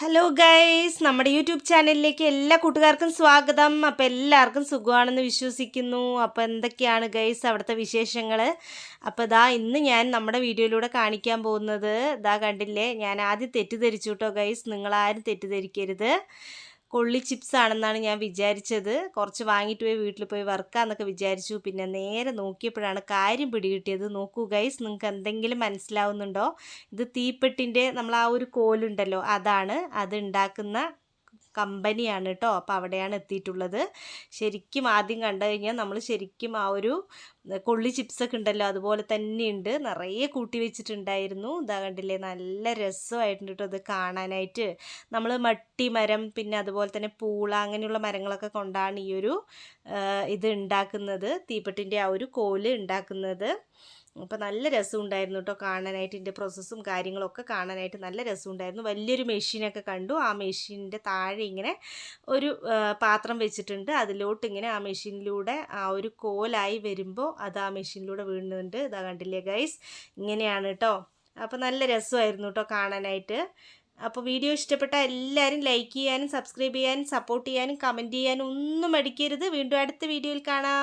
Hello guys നമ്മുടെ YouTube ചാനലിലേക്ക് എല്ലാ കൂട്ടുകാർക്കും സ്വാഗതം. അപ്പോൾ എല്ലാവർക്കും സുഖമാണെന്ന് വിശ്വസിക്കുന്നു. അപ്പോൾ എന്തൊക്കെയാണ് ഗൈസ് അവിടുത്തെ വിശേഷങ്ങൾ അപ്പോൾ ഇതാ ഇന്ന് ഞാൻ നമ്മുടെ വീഡിയോയിലൂടെ കാണിക്കാൻ പോകുന്നത് ഇതാ കണ്ടില്ലേ? ഞാൻ ആദ്യം തെറ്റിദ്ധരിച്ചു കേട്ടോ ഗൈസ് നിങ്ങളാരും തെറ്റിദ്ധരിക്കരുത്. കൊള്ളി ചിപ്സ് ആണെന്നാണ് ഞാൻ വിചാരിച്ചത്. കുറച്ച് വാങ്ങിയിട്ട് പോയി വീട്ടിൽ പോയി വറുക്കാന്നൊക്കെ വിചാരിച്ചു. പിന്നെ നേരെ നോക്കിയപ്പോഴാണ് കാര്യം പിടികിട്ടിയത്. നോക്കൂ ഗൈസ് നിങ്ങൾക്ക് എന്തെങ്കിലും മനസ്സിലാവുന്നുണ്ടോ? ഇത് തീപ്പെട്ടിന്റെ നമ്മൾ ആ ഒരു കോലുണ്ടല്ലോ അതാണ്. അത് ഉണ്ടാക്കുന്ന കമ്പനിയാണ് കേട്ടോ അപ്പോൾ അവിടെയാണ് എത്തിയിട്ടുള്ളത്. ശരിക്കും ആദ്യം കണ്ടു കഴിഞ്ഞാൽ നമ്മൾ ശരിക്കും ആ ഒരു കൊള്ളി ചിപ്സൊക്കെ ഉണ്ടല്ലോ അതുപോലെ തന്നെയുണ്ട്. നിറയെ കൂട്ടി വെച്ചിട്ടുണ്ടായിരുന്നു. ഇതാ കണ്ടില്ലേ നല്ല രസമായിട്ടുണ്ട് കേട്ടോ ഇത് കാണാനായിട്ട്. നമ്മൾ മട്ടി മരം പിന്നെ അതുപോലെ തന്നെ പൂള അങ്ങനെയുള്ള മരങ്ങളൊക്കെ കൊണ്ടാണ് ഈ ഒരു ഇത് ഉണ്ടാക്കുന്നത്. തീപ്പെട്ടിന്റെ ആ ഒരു കോൽ ഉണ്ടാക്കുന്നത്. അപ്പോൾ നല്ല രസമുണ്ടായിരുന്നു കേട്ടോ കാണാനായിട്ട്. ഇതിന്റെ പ്രോസസ്സും കാര്യങ്ങളൊക്കെ കാണാനായിട്ട് നല്ല രസമുണ്ടായിരുന്നു. വലിയൊരു മെഷീനൊക്കെ കണ്ടു. ആ മെഷീനിന്റെ താഴെ ഇങ്ങനെ ഒരു പാത്രം വെച്ചിട്ടുണ്ട്. അതിലോട്ട് ഇങ്ങനെ ആ മെഷീനിലൂടെ ആ ഒരു കോലായി വരുമ്പോൾ അത് ആ മെഷീനിലൂടെ വീഴുന്നുണ്ട്. ഇതാ കണ്ടില്ലേ ഗൈസ് ഇങ്ങനെയാണ് കേട്ടോ അപ്പോൾ നല്ല രസമായിരുന്നു കേട്ടോ കാണാനായിട്ട്. അപ്പോൾ വീഡിയോ ഇഷ്ടപ്പെട്ട എല്ലാവരും ലൈക്ക് ചെയ്യാനും സബ്സ്ക്രൈബ് ചെയ്യാനും സപ്പോർട്ട് ചെയ്യാനും കമന്റ് ചെയ്യാനും ഒന്നും മടിക്കരുത്. വീണ്ടും അടുത്ത വീഡിയോയിൽ കാണാം.